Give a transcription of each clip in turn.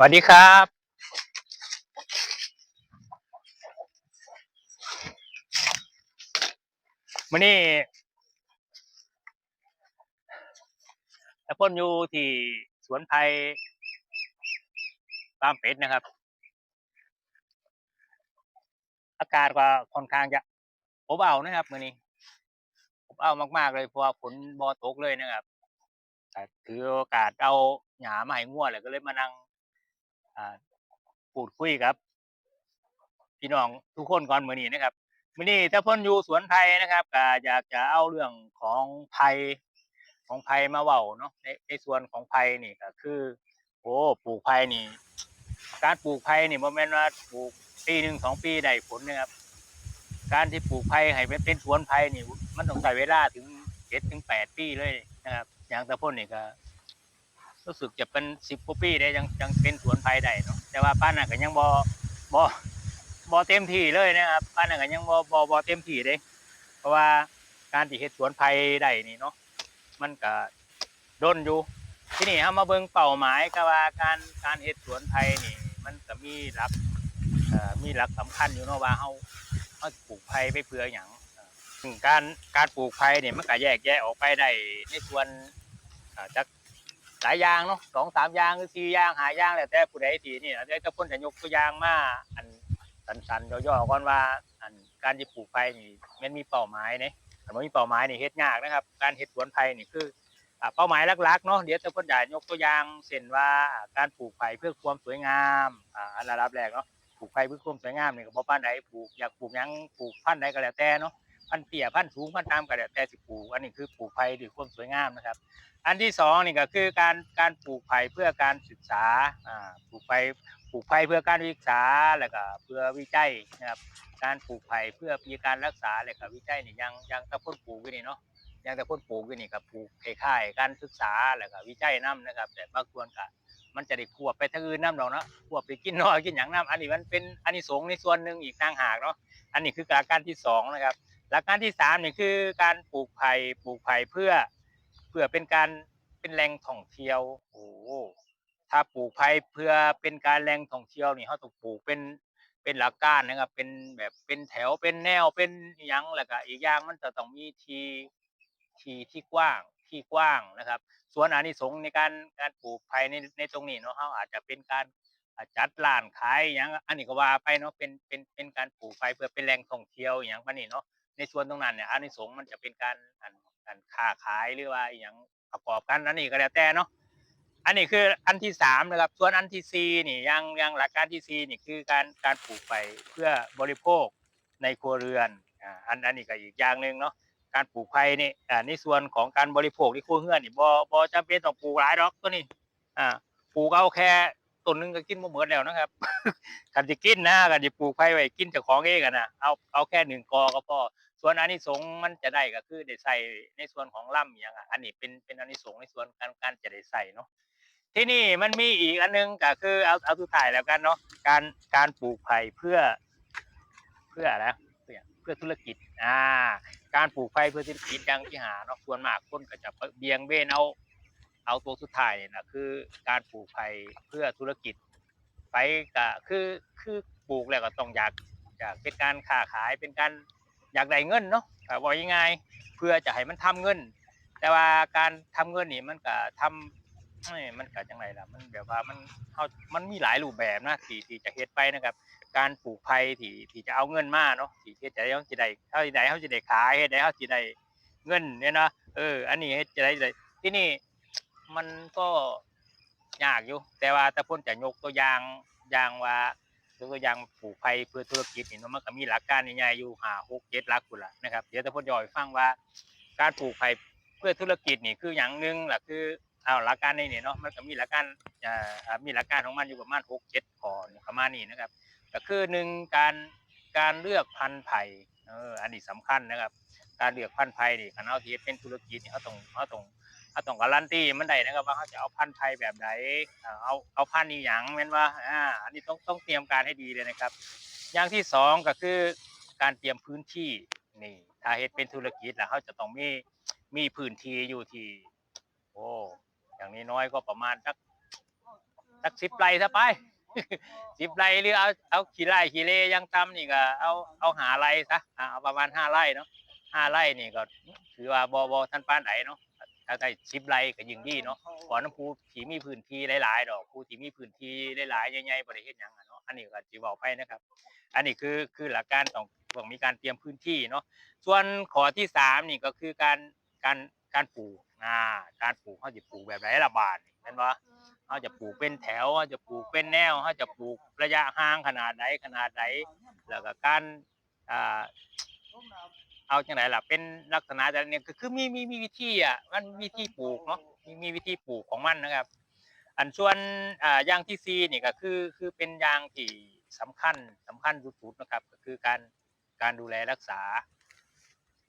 สวัสดีครับ มื่อนี้ตะพ่นอยู่ที่สวนไผ่ฟามเป็ดนะครับ อากาศก็ค่อนข้างจะอบอ้าวนะครับมื่อนี้อบอ้าวมากๆเลยเพราะว่าฝนบอตกเลยนะครับถือโอกาสเอาหญ้ามาให้งัวเลยก็เลยมานั่ง อ่าพูดคุยครับ พี่น้องทุกคนก่อนมื้อนี้นะครับมื้อนี้ถ้าเพิ่นอยู่สวนไผ่นะครับก็อยากจะเอาเรื่องของไผ่ของไผ่มาเว้าเนาะในในส่วนของไผ่นี่ก็คือโอ้ปลูกไผ่นี่ การปลูกไผ่นี่บ่แม่นว่าปลูกปีหนึ่งสองปีได้ผลนะครับ การที่ปลูกไผ่ให้เป็นเป็นสวนไผ่นี่ มันต้องใช้เวลาถึงเจ็ดถึงแปดปีเลยนะครับ อย่างตะพ่นนี่ก็ รู้สึกจะเป็นสิบกว่าปีได้ยังยังเป็นสวนไผ่ได้เนาะแต่ว่าป้าน่ะก็ยังบ่บ่บ่เต็มที่เลยนะครับป้าน่ะก็ยังบ่บ่บ่เต็มที่เด้ เพราะว่าการที่เฮ็ดสวนไผ่ได้นี่เนาะมันก็ด้นอยู่ ที่นี่เฮามาเบิ่งเป้าหมายก็ว่าการการเฮ็ดสวนไผ่นี่ มันก็มีหลักเอ่อมีหลักสำคัญอยู่เนาะว่าเฮาเฮาปลูกไผ่ไปเพื่อหยังเอ่อซึ่งการการปลูกไผ่นี่ยมันก็แยกแยะออกไปได้ในส่วนอ่าก หลายอย่างเนาะสองสามอย่างหรือสี่อย่างหายางแล้วแต่ผู้ใดทีนี่นะเดี๋ยวจะพ้นจะยกตัวอย่างมาอันสันๆย่อๆก่อนว่าอันการที่ปลูกไผ่นี่มันมีเป้าหมายเนี่ยแต่ว่ามีเป้าหมายนี่เฮ็ดยากนะครับ การเฮ็ดสวนไผ่นี่คือเป้าหมายหลักๆเนาะเดี๋ยวจะพ้นจะยกตัวอย่างเช่นว่าการปลูกไผ่เพื่อความสวยงามอ่าอันระดับแรกเนาะปลูกไผ่เพื่อความสวยงามนี่ก็บ่ปานใดปลูกอยากปลูกหยังปลูกพันธุ์ใดก็แล้วแต่เนาะพันเตี้ยพันสูงพันต่ำก็แล้วแต่สิปลูกอันนี้คือปลูกไผ่ด้วยความสวยงามนะครับ อันที่สองนี่ก็คือการการปลูกไผ่เพื่อการศึกษาอ่าปลูกไผ่ปลูกไผ่เพื่อการศึกษาแล้วก็เพื่อวิจัยนะครับการปลูกไผ่เพื่อมีการรักษาแล้วก็วิจัยนี่ยังยังตะพ่นปลูกอยู่นี่เนาะยังตะพ่นปลูกอยู่นี่ก็ปลูกคล้ายๆการศึกษาแล้วก็วิจัยนํนะครับ แต่บางส่วนก็มันจะได้ควบไปทางอื่นนํดอกเนาะควบไปกินน้อยกินหยังนํอันนี้มันเป็นอันนี้สงในส่วนหนึ่งอีกต่างหากเนาะอันนี้คือหลักการที่สองนะครับ หลักการที่สามนี่คือการปลูกไผ่ปลูกไผ่เพื่อ พื่อเป็นการเป็นแหล่งท่องเที่ยวโอ้โหถ้าปลูกไผ่เพื่อเป็นการแหล่งท่องเที่ยวนี่เขาต้องปลูกเป็นเป็นหลักการนะครับเป็นแบบเป็นแถวเป็นแนวเป็นหยังแล้วก็อีกอย่างมันจะต้องมีทีทีที่กว้างที่กว้างนะครับ ส่วนอานิสงส์ในการการปลูกไผ่ในในตรงนี้เนาะเขาอาจจะเป็นการจัดร้านขายอย่างอันนี้ก็ว่าไปเนาะเป็นเป็นเป็นการปลูกไผ่เพื่อเป็นแหล่งท่องเที่ยวอย่างปนนี้เนาะในส่วนตรงนั้นเนี่ยอานิสงส์มันจะเป็นการ อันอันค้าขายหรือว่าอหย่างประกอบกันอันนี้ก็แล้วแต่เนาะอันนี้คืออันที่สามนะครับส่วนอันที่สี่นี่ยังยังหลักการที่สี่นี่คือการการปลูกไปเพื่อบริโภคในครัวเรือนอ่าอันอันนี้ก็อีกอย่างหนึ่งเนาะการปลูกไผ่นี่อ่าในส่วนของการบริโภคที่ครัวเรือนนี่บ่บ่จำเป็นต้องปลูกหลายดอกตัวนี้อ่าปลูกเอาแค่ต้นหนึงก็กินบ่หมดแล้วนะครับ กันจะกินนะกันจะปลูกไผ่ไว้กินเจ้าของเองอะนะเอาเอาแค่หนึ่งกอก็พอ ส่วนอานิสงส์มันจะได้ก็คือได้ใส่ในส่วนของล่ำอย่างอะอันนี้เป็นเป็นอานิสงส์ในส่วนการการจะได้ใส่เนาะที่นี่มันมีอีกอันนึงก็คือเอาเอาสุดท้ายแล้วกันเนาะการการปลูกไผ่เพื่อ เพื่ออะไรเพื่อเพื่อธุรกิจอ่าการปลูกไผ่เพื่อธุรกิจอยังที่หาเนาะส่วนมากคนก็จะเบียงเบนเอา เอาตัวสุดท้ายเนี่ยนะคือการปลูกไผ่เพื่อธุรกิจไปก็คือคือปลูกแล้วก็ต้องอยากอยากเป็นการค้าขายเป็นการ อยากได้เงินเนาะบอกยังไงเพื่อจะให้มันทำเงิน แต่ว่าการทำเงินนี่มันก็ทำเอ้มันก็จังไรล่ะมันแบบว่ามันเขามันมีหลายรูปแบบนะที่ที่จะเฮ็ดไปนะครับ การปลูกไผ่ที่ที่จะเอาเงินมาเนาะที่เฮ็ดจะได้เขาจะได้เขาจะได้เขาจะได้ขายเฮ็ดได้เขาจะได้เงินเนี่ยนะเออ อันนี้เฮ็ดจะได้ได้ที่นี่มันก็ยากอยู่ แต่ว่าถ้าเพ้นจะยกตัวอย่างอย่างว่า ยกตัวอย่างปลูกไผ่เพื่อธุรกิจนี่เนาะมันก็มีหลักการใหญ่ๆอยู่ห้าหกเจ็ดหลักพุ่นล่ะนะครับเดี๋ยวถ้าเพ้นย่อยฟังว่า การปลูกไผ่เพื่อธุรกิจนี่คืออย่างหนึ่งหล่ะคือเอาหลักการในนี่เนาะมันก็มีหลักการอ่ามีหลักการของมันอยู่ประมาณหกเจ็ดข้อประมาณนี้นะครับก็คือหนึ่งการการเลือกพันธุ์ไผ่เอออันนี้สำคัญนะครับ การเลือกพันธุ์ไผ่นี่คันเอาที่เฮ็ดเป็นธุรกิจนี่เขาต้องเขาต้อง เขาต้องการันตีมันได้นะครับว่าเขาจะเอาพันธุ์ไทยแบบไหนเอาเอาพันธุ์นี้หยังแม่นว่าอ่าอันนี้ต้องต้องเตรียมการให้ดีเลยนะครับ อย่างที่สองก็คือการเตรียมพื้นที่นี่ถ้าเฮ็ดเป็นธุรกิจแล้วเขาจะต้องมีมีพื้นที่อยู่ที่โอ้อย่างนี้น้อยก็ประมาณสักสักสิบไร่ซะไปสิบไร่หรือเอาเอาขี่ไร่ขี่เลยังตำนี่ก็เอาเอาหาไร่ซะเอาประมาณห้าไร่เนาะห้าไร่นี่ก็ถือว่าบอบอท่านป้านไหนเนาะ ถ้าได้สิบไร่ก็ยิ่งดีเนาะขอน้ำผู้ที่มีพื้นที่หลายๆดอกผู้ที่มีพื้นที่หลายๆใหญ่ๆบริเฮ็ดหยังอะเนาะอันนี้ก็จีบอกไปนะครับ อันนี้คือคือหลักการต้องต้องมีการเตรียมพื้นที่เนาะส่วนข้อที่สามนี่ก็คือการการการปลูกอ่าการปลูกเขาจะปลูกแบบไหนละบาทเห็นปะเขาจะปลูกเป็นแถวเขาจะปลูกเป็นแนวเขาจะปลูกระยะห่างขนาดไหนขนาดไหนแล้วก็การอ่า เอาจังไหนล่ะเป็นลักษณะแต่เนี่ยคือมีมีมีวิธีอะมันมีวิธีปลูกเนาะมีมีวิธีปลูกของมันนะครับ อันส่วนอ่ายางที่ซีนี่ก็คือคือเป็นยางที่สำคัญสำคัญสุดๆนะครับ ก็คือการการดูแลรักษา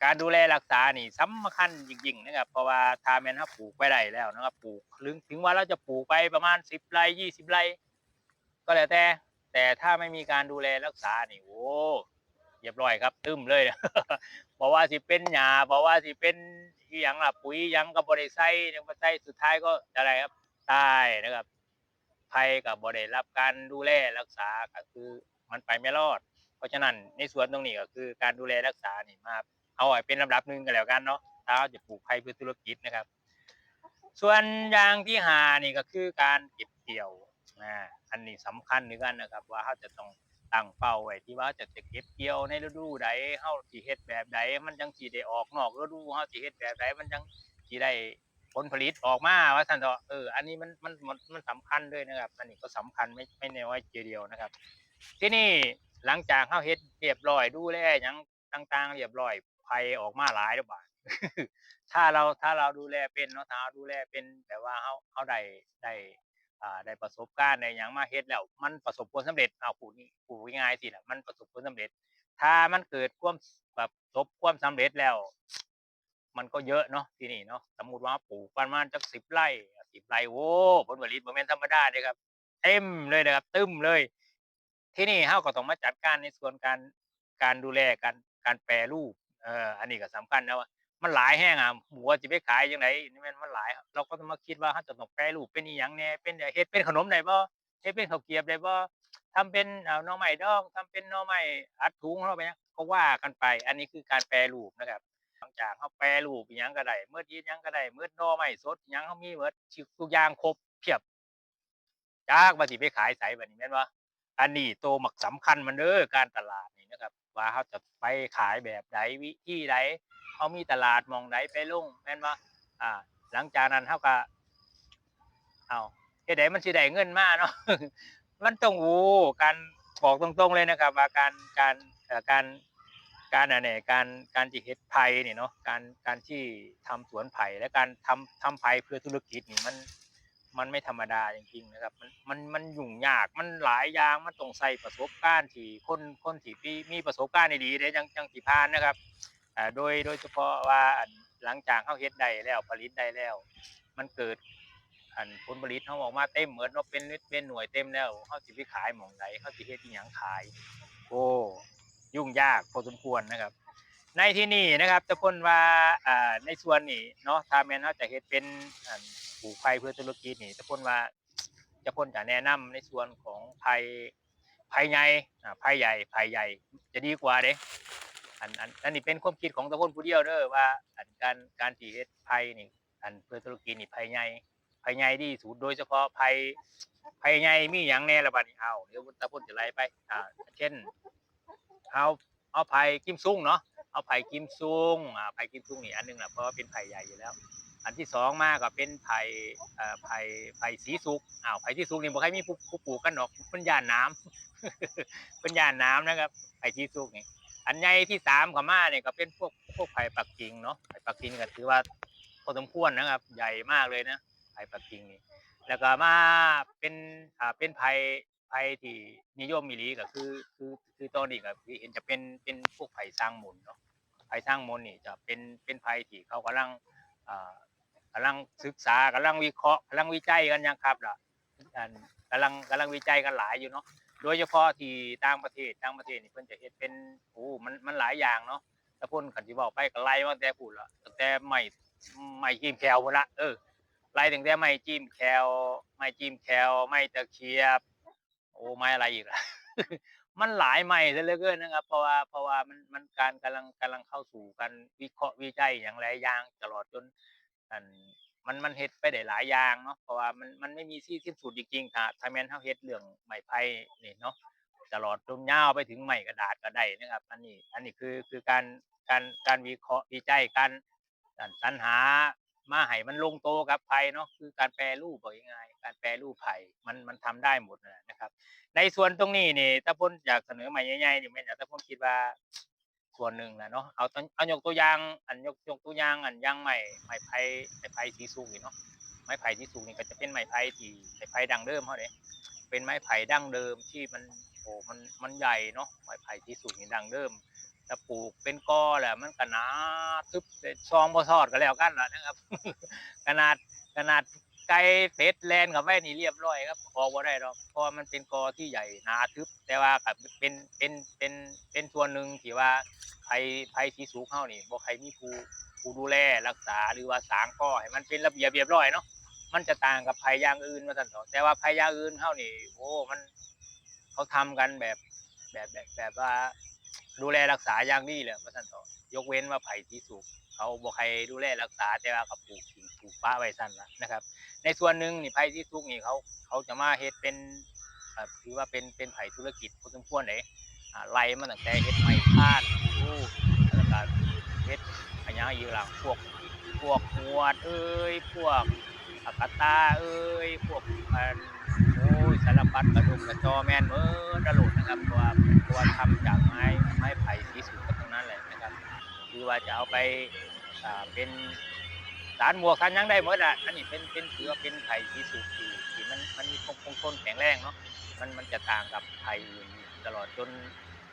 การดูแลรักษานี่สำคัญจริงๆนะครับเพราะว่าถ้าแมนถ้าปลูกไปได้แล้วนะครับปลูกถึงถึงว่าเราจะปลูกไปประมาณสิบไร่ยี่สิบไร่ก็แล้วแต่แต่ถ้าไม่มีการดูแลรักษานี่โอ้เรียบร้อยครับ ตึมเลย บอกว่าสิเป็นหญ้าบอกว่าสิเป็นอหย่างล่ะปุ๋ยหยังกับบริไซยังบริไซสุดท้ายก็อะไรครับตายนะครับภัยกับบริรับการดูแลรักษาก็คือมันไปไม่รอด เพราะฉะนั้นในส่วนตรงนี้ก็คือการดูแลรักษานี่มาเอาไว้เป็นลำดับหนึ่งกันแล้วกันเนาะถ้าจะปลูกไผ่เพื่อธุรกิจนะครับ ส่วนอย่างที่หานี่ก็คือการเก็บเกี่ยวอ่าอันนี้สำคัญเหมือนกันนะครับ ว่าเขาจะต้อง ตั้งเป้าไว้ที่ว่าจะจะเก็บเกี่ยวในฤดูใดเฮาสิเฮ็ดแบบใดมันจังสิได้ออกนอกฤดูเฮาสิเฮ็ดแบบใดมันจังสิได้ผลผลิตออกมาว่าซั่นเถอะเอออันนี้มันมันมันมันสำคัญด้วยนะครับอันนี้ก็สำคัญไม่ไม่น้อยทีเดียวนะครับ ที่นี่หลังจากเฮาเฮ็ดเรียบร้อยดูแลหยังต่างๆ เรียบร้อยภัยออกมาหลายแล้วบาดถ้าเราถ้าเราดูแลเป็นเนาะถ้าเราดูแลเป็นแบบว่าเฮาเฮาได้ได้ อ่าได้ประสบการณ์ในหยังมาเฮ็ดแล้วมันประสบผลสำเร็จเอาพูนี่พูง่ายๆสิล่ะมันประสบผลสำเร็จ ถ้ามันเกิดความแบบประสบความสำเร็จแล้ว มันก็เยอะเนาะที่นี่เนาะสมมุติว่าปลูกประมาณจักสิบไร่สิบไร่โว้ผลผลิตบ่แม่นธรรมดาเด้ครับเต็มเลยนะครับตึมเลย ที่นี่เฮาก็ต้องมาจัดการในส่วนการการดูแลการการแปรรูปเอ่ออันนี้ก็สำคัญนะว่า มันหลายแห้งอะหมูว่าสิไปขายจังไดนี่ม่นมันหลายเราก็ต้องมาคิดว่าเฮาจะต้องแปรรูปเป็นอีหยังแหน่เป็นเฮ็ดเป็นขนมได้บ่เฮ็ดเป็นข้าวเกรียบได้บ่ทำเป็นอ่าหน่อไม้ดองทำเป็นหน่อไม้อัดถุงเนาะไปหยังก็ว่ากันไป อันนี้คือการแปรรูปนะครับหลังจากเฮาแปรรูปอีหยังก็ได้เมื่ออีหยังก็ได้เมื่อหน่อไม้สดหยังเฮามีหมดทุกอย่างครบเพียบจากว่าสิไปขายไสบัดนี้แม่นบ่อันนี้ตัวหมักสำคัญมันเด้อการตลาดนี่นะครับ ว่าเขาจะไปขายแบบใดวิธีใด เขามีตลาดมองใดไปลงแม่นว่าอ่า หลังจากนั้นเขาก็เอาเฮ็ดใดมันสิได้เงินมาเนาะมันต้องโอ้การบอกตรงๆเลยนะครับ ว่าการการการการอันนี้การการที่เฮ็ดไผ่เนี่ยเนาะการการที่ทำสวนไผ่และการทำทำไผ่เพื่อธุรกิจนี่มันมันไม่ธรรมดาจริงๆนะครับ มันมันมันยุ่งยากมันหลายอย่างมันต้องใส่ประสบการณ์ที่คนคนที่มีมีประสบการณ์ดีได้จังจังสิผ่านนะครับ อ่าโดยโดยเฉพาะว่าอันหลังจากเขาเฮ็ดได้แล้วผลิตได้แล้ว มันเกิด อันผลผลิตเขาออกมาเต็มเหมือนว่าเป็นเป็นหน่วยเต็มแล้วเขาสิไปขายหม่องใดเขาสิเฮ็ดอีหยังขาย โอ้ยุ่งยากพอสมควรนะครับ ในที่นี่นะครับจะพ้นว่าอ่าในส่วนนี้เนาะถ้าแม่นเขาจะเฮ็ดเป็นอันปลูกไผ่เพื่อธุรกิจนี่จะพ้นว่าจะพ้นจะแนะนำในส่วนของไผ่ไผ่ใหญ่อ่าไผ่ใหญ่ไผ่ใหญ่จะดีกว่าเด้ อันอันอันนี้เป็นความคิดของตะพนผู้เดียวเด้อว่าอันการการที่เฮ็ดไผ่นี่อันเพื่อธุรกิจนี่ไผ่ใหญ่ไผ่ใหญ่ดีสุดโดยเฉพาะไผ่ไผ่ใหญ่มีหยังแน่ละบัดนี้เอาเดี๋ยวตะพนจะไล่ไปอ่าเช่นเอาเอาไผ่กิมซุงเนาะเอาไผ่กิมซุงอ่าไผ่กิมซุงนี่อันหนึงแหละเพราะว่าเป็นไผ่ใหญ่อยู่แล้ว อันที่สองมากก็เป็นไผ่เอ่อไผ่ไผ่สีสุกอ้าวไผ่สีสุกนี่บ่ใครมีผู้ผู้ปลูกกันดอกเพิ่นย่านน้ำเพิ่นย่านน้ำนะครับไผ่สีสุกนี่ อันใหญ่ที่สามเข้ามาเนี่ยก็เป็นพวกพวกไผ่ปักกิ่งเนาะไผ่ปักกิ่งก็ถือว่าพอสมควรนะครับ ใหญ่มากเลยนะไผ่ปักกิ่งนี่แล้วก็มาเป็นอ่าเป็นไผ่ไผ่ที่นิยมมีหลีก็คือคือคือตอนนี้ก็เห็นจะเป็นเป็นพวกไผ่สร้างมนเนาะไผ่สร้างมุนนี่จะเป็นเป็นไผ่ที่เขากำลังอ่ากำลังศึกษากำลังวิเคราะห์กำลังวิจัยกันยังครับล่ะกำลังกำลังวิจัยกันหลายอยู่เนาะ โดยเฉพาะที่ต่างประเทศต่างประเทศนี่เพิ่นจะเฮ็ดเป็นโอ้มันมันหลายอย่างเนาะแต่พ่นขันสิบอกไปก็ไล่มาแต่พูดละตั้งแต่ใหม่ใหม่กิมแควพุ่นละเออไล่ตั้งแต่ไม้จิ้มแคลไม้จิ้มแคลไม้ตะเคียบ โอ้ไม้อะไรอีกล่ะมันหลายไม้ซะเหลือเกินนะครับ เพราะว่าเพราะว่ามันมันการกำลังกำลังเข้าสู่การวิเคราะห์วิจัยอย่างหลายอย่างตลอดจนอัน มันมันเฮ็ดไปได้หลายอย่างเนาะเพราะว่ามันมันไม่มีที่สิ้นสุดจริงๆถ้าถ้าแม่นเฮาเฮ็ดเรื่องไม้ไผ่นี่เนาะตลอดจนยาวไปถึงไม้กระดาษก็ได้นะครับ อันนี้อันนี้คือคือการการการวิเคราะห์วิจัยการสรรหามาให้มันลงโตกับไผ่เนาะคือการแปรรูปบอกง่ายๆการแปรรูปไผ่มันมันทำได้หมดนะนะครับ ในส่วนตรงนี้นี่ถ้าพ้นอยากเสนอใหม่ใหญ่ๆนี่แม่นอยากถ้าพ้นคิดว่า ส่วนหนึ่งนะเนาะเอาต้นเอายกตัวอย่างอันยกยกตัวอย่างอันอยางไม้ไม้ไผ่ไม้ไผ่สีสูงนี่เนาะไม้ไผ่ที่สูงนี่ก็จะเป็นไม้ไผ่ที่ไม้ไผ่ดังเดิมเขาเด้เป็นไม้ไผ่ดั้งเดิมที่มันโอ้มันมันใหญ่เนาะไม้ไผ่ที่สูงนี่ดังเดิมถ้าปลูกเป็นกอแหละมันก็หนาทึบซองบ่ทอดก็แล้วกันล่ะนะครับขนาดขนาด ไก่เป็ดแลนกับไว้นี่เรียบร้อยครับออกบ่ได้หรอกเพราะมันเป็นกอที่ใหญ่หนาทึบ แต่ว่าก็เป็นเป็นเป็นเป็นส่วนหนึ่งที่ว่าภัยภัยสีสูงเฮานี่บ่ใครมีผู้ผู้ดูแลรักษาหรือว่าสางกอให้มันเป็นระเบียบเรียบร้อยเนาะมันจะต่างกับภัยอย่างอื่นว่าซั่นเถาะแต่ว่าภัยอย่างอื่นเฮานี่โอ้มันเขาทำกันแบบแบบแบบแบบว่าดูแลรักษาอย่างดีเลยว่าซั่นเถาะยกเว้นว่าภัยสีสูงเขาบ่ใครดูแลรักษาแต่ว่าเขาปลูกทิ้งปลูกป้าไว้ซั่นนะครับ ในส่วนหนึ่งนี่ไผ่ที่ทุกนี่เขาเขาจะมาเฮ็ดเป็นถือว่าเป็นเป็นไผ่ธุรกิจพอสมควรเลยอ่าไล่มาตั้งแต่เฮ็ดไม้พาดรูปแล้วก็เฮ็ดอันยังอยู่หลังพวกพวกหวดเอ้ยพวกอากาตาเอ้ยพวกอันโอ้ยสารพัดกระดุมกระจอแม่นเมื่อกระโหลดนะครับเพราะว่าเพราะว่าทำจากไม้ไม้ไผ่สีสูงทั้งนั้นเลยนะครับ คือว่าจะเอาไปอ่าเป็น สารหมวกสารยังได้หมดอะอันนี้เป็นเป็นถือว่าเป็นไผ่ที่สูงที่ที่มันมันมีคงคงทนแข็งแรงเนาะมันมันจะต่างกับไผ่อื่นตลอดจน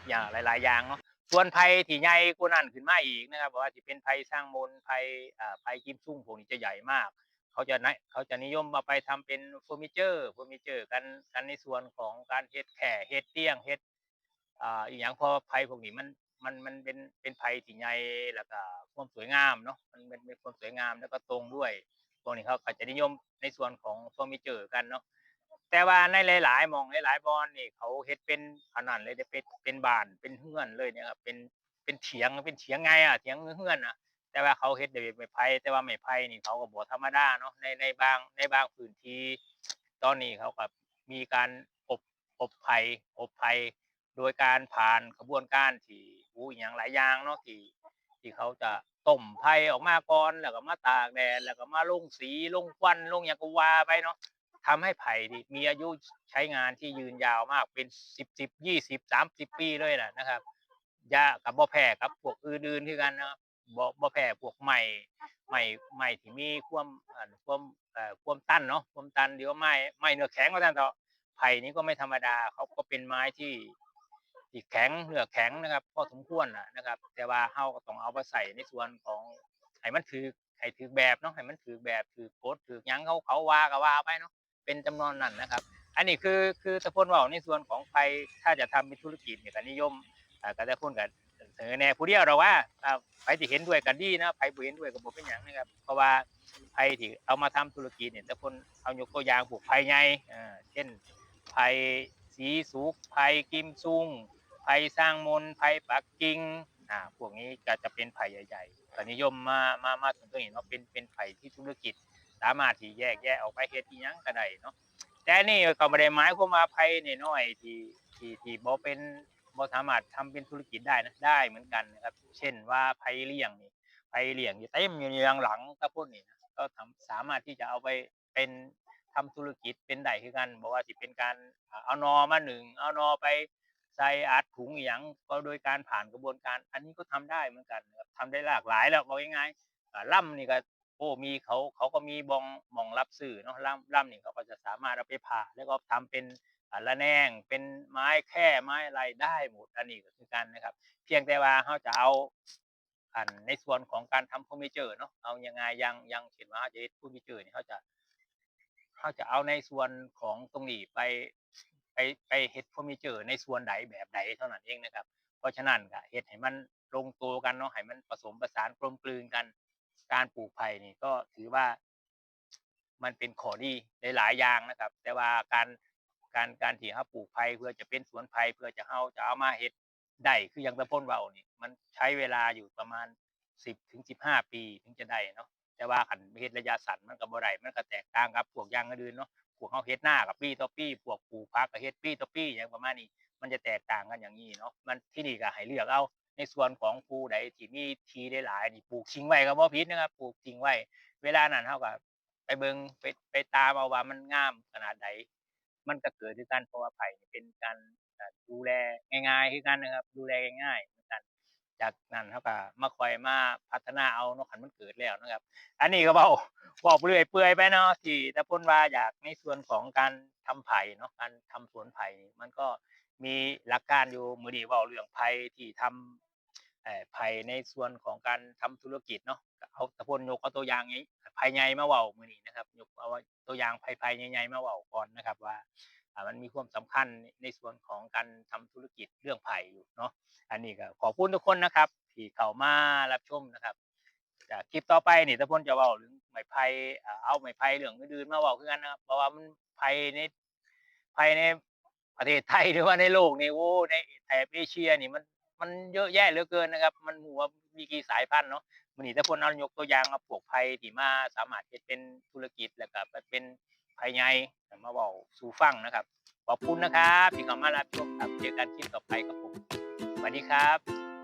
อย่างหลาย ๆ อย่างเนาะส่วนไผ่ที่ใหญ่กว่านั้นขึ้นมาอีกนะครับบอกว่าที่เป็นไผ่สร้างมนไผ่อ่าไผ่กิมซุ่งพวกนี้จะใหญ่มาก เขาจะนเขาจะนิยมมาไปทำเป็นเฟอร์นิเจอร์เฟอร์นิเจอร์กันกันในส่วนของการเฮ็ดแข่เฮ็ดเตียงเฮ็ดอ่าอีกอย่างพอไผ่พวกนี้มันมันมันเป็นเป็นไผ่ที่ใหญ่แล้วก็ ความสวยงามเนาะมันเป็นเป็นความสวยงามแล้วก็ตรงด้วยพวกนี้เขาก็จจะนิยมในส่วนของเฟอร์นิเจอร์กันเนาะแต่ว่าในหลาย ๆ มองหลายๆบอนนี่เขาเฮ็ดเป็นขนาดเลยเป็นเป็นบานเป็นเฮือนเลยเนี่ยครับเป็นเป็นเถียงเป็นเถียงไงอะเถียงเฮือนอะแต่ว่าเขาเฮ็ดด้วยไม้ไผ่แต่ว่าไม้ไผ่นี่เขาก็บ่ธรรมดาเนาะในในบางในบางพื้นที่ตอนนี้เขาก็มีการอบอบไผ่อบไผ่โดยการผ่านกระบวนการที่อู้อย่างหลายอย่างเนาะที่ ที่เขาจะต้มไผ่ออกมาก่อนแล้วก็มาตากแดดแล้วก็มาลงสีลงควันลงยังกว่าไปเนาะทำให้ไผ่ที่มีอายุใช้งานที่ยืนยาวมากเป็นสิบสิบยี่สิบสามสิบปีเลยนะนะครับยากับบ่แพ้กับพวกอื่นๆคือกันนะครับบ่บ่แพ้พวกใหม่ใหม่ใหม่ที่มีความความเอ่อความตันเนาะความตันเดี๋ยวไม้ไม้เนื้อแข็งก็ท่านเถอไผ่นี้ก็ไม่ธรรมดาเขาก็เป็นไม้ที่ ที่แข็งเนื้อแข็งนะครับพอสมควรนะครับ แต่ว่าเฮาก็ต้องเอาไปใส่ในส่วนของให้มันถือให้ถือแบบเนาะให้มันถือแบบถือกฎถือยังเขาเขาว่าก็ว่าไปเนาะเป็นจำนวนนั้นนะครับ อันนี้คือคือตะพนว่าในส่วนของใครถ้าจะทำเป็นธุรกิจเนี่ยก็นิยมอ่าก็ตะพนก็เสนอแน่ผู้เดียวเราว่าอ่าใครที่เห็นด้วยกันดีนะใครบ่เห็นด้วยก็บ่เป็นหยังนะครับเพราะว่าใครที่เอามาทำธุรกิจเนี่ยตะพนเอายกตัวอย่างพวกไผ่ใหญ่อ่าเช่นไผ่สีสุกไผ่กิมซุง ไผ่สร้างมนต์ไผ่ปักกิ่งอ่าพวกนี้ก็จะเป็นไผ่ใหญ่ๆก็นิยมมามามาถึงตรงนี้เนาะเป็นเป็นไผ่ที่ธุรกิจ สามารถที่แยกแยะออกไปเฮ็ดอีหยังก็ได้เนาะแต่นี่ก็ไม่ได้หมายความว่าไผ่น้อยที่ที่ที่บ่เป็นบ่สามารถทำเป็นธุรกิจได้นะได้เหมือนกันนะครับ เช่นว่าไผ่เลี้ยงนี่ไผ่เลี้ยงอยู่เต็มอยู่ในหลังๆตะพุ่นนี่นะก็ทำสามารถที่จะเอาไปเป็นทำธุรกิจเป็นได้คือกันบ่ว่าสิเป็นการเอานอมาหนึ่งเอานอไปใส่อัด ถุงอย่างก็โดยการผ่านกระบวนการ อันนี้ก็ทำได้เหมือนกันนะครับทำได้หลากหลายแล้วบอกง่ายๆอ่าล่ำนี่ก็โอ้มีเขาเขาก็มีบองมองรับสื่อเนาะล่ำล่ำนี่เขาก็จะสามารถเอาไปผ่า แล้วก็ทำเป็นละแนงเป็นไม้แค่ไม้อะไรได้หมดอันนี้ก็คือกันนะครับ เพียงแต่ว่าเขาจะเอาอันในส่วนของการทำเฟอร์นิเจอร์เนาะเอายังไงยังยังเห็นว่าจะเฮ็ดเฟอร์นิเจอร์นี่เขาจะเขาจะเอาในส่วนของตรงนี้ไป ไปไปเฮ็ดเฟอร์นิเจอร์ในส่วนใดแบบใดเท่านั้นเองนะครับ เพราะฉะนั้นก็เฮ็ดให้มันลงตัวกันเนาะให้มันผสมผสานกลมกลืนกัน การปลูกไผ่นี่ก็ถือว่า มันเป็นข้อดีในหลายอย่างนะครับ แต่ว่าการการการที่เราปลูกไผ่เพื่อจะเป็นสวนไผ่เพื่อจะเราจะเอามาเฮ็ดได้คืออย่างตะพนเว้านี่มันใช้เวลาอยู่ประมาณ 10-15 ปีถึงจะได้เนาะแต่ว่าคันเฮ็ดระยะสั้นมันก็บ่ได้มันก็แตกต่างกับพวกอย่างอื่นเนาะ พวกเราเฮ็ดหน้าก็ปีต่อปีพวกปลูกผักก็เฮ็ดปีต่อปีหยังประมาณนี้ มันจะแตกต่างกันอย่างงี้เนาะมันที่นี่ก็ให้เลือกเอาในส่วนของผู้ใดที่มีที่หลายนี่ปลูกทิ้งไว้ก็บ่ผิดนะครับปลูกทิ้งไว้ เวลานั้นเราก็ไปเบิงไปไปตามเอาว่ามันงามขนาดใดมันก็เกิดคือกันเพราะว่าไผ่เป็นการดูแลง่ายๆคือกันนะครับ ดูแลง่ายๆ จากนั้นเราก็มาคอยมาพัฒนาเอานาะคันมันเกิดแล้วนะครับ อันนี้ก็เว้าเว้าเรื่อยเปื่อยไปเนาะที่ตะพนว่าอยากในส่วนของการทำไผ่เนาะการทำสวนไผ่มันก็มีหลักการอยู่มือนี้เว้าเรื่องไผ่ที่ทำเอ่อไผ่ในส่วนของการทำธุรกิจเนาะเอาตะพนยกเอาตัวอย่างงี้ไผ่ใหญ่มาเว้ามือนี้นะครับยกเอาตัวอย่างไผ่ไผ่ใหญ่ๆมาเว้าก่อนนะครับว่า มันมีความสำคัญในส่วนของการทำธุรกิจเรื่องไผ่อยู่เนาะอันนี้ก็ขอบคุณทุกคนนะครับที่เข้ามารับชมนะครับจากคลิปต่อไปนี่ตะพนจะเว้าเรื่องไม้ไผ่เอาไม้ไผ่เรื่องอื่นมาเว้าคือกันนะครับเพราะว่ามันไผ่ในไผ่ในประเทศไทยหรือว่าในโลกนี่โอ้ในแถบเอเชียนี่มันมันเยอะแยะเหลือเกินนะครับ มันบ่รู้ว่ามีกี่สายพันธุ์เนาะมื้อนี้ตะพนเอายกตัวอย่างเอาพวกไผ่ที่มาสามารถเป็นธุรกิจแล้วก็เป็น ภายในมาบอกสู่ฟังนะครับ ขอบคุณนะครับที่เข้ามารับชมครับเจอกันคลิปต่อไปครับผมสวัสดีครับ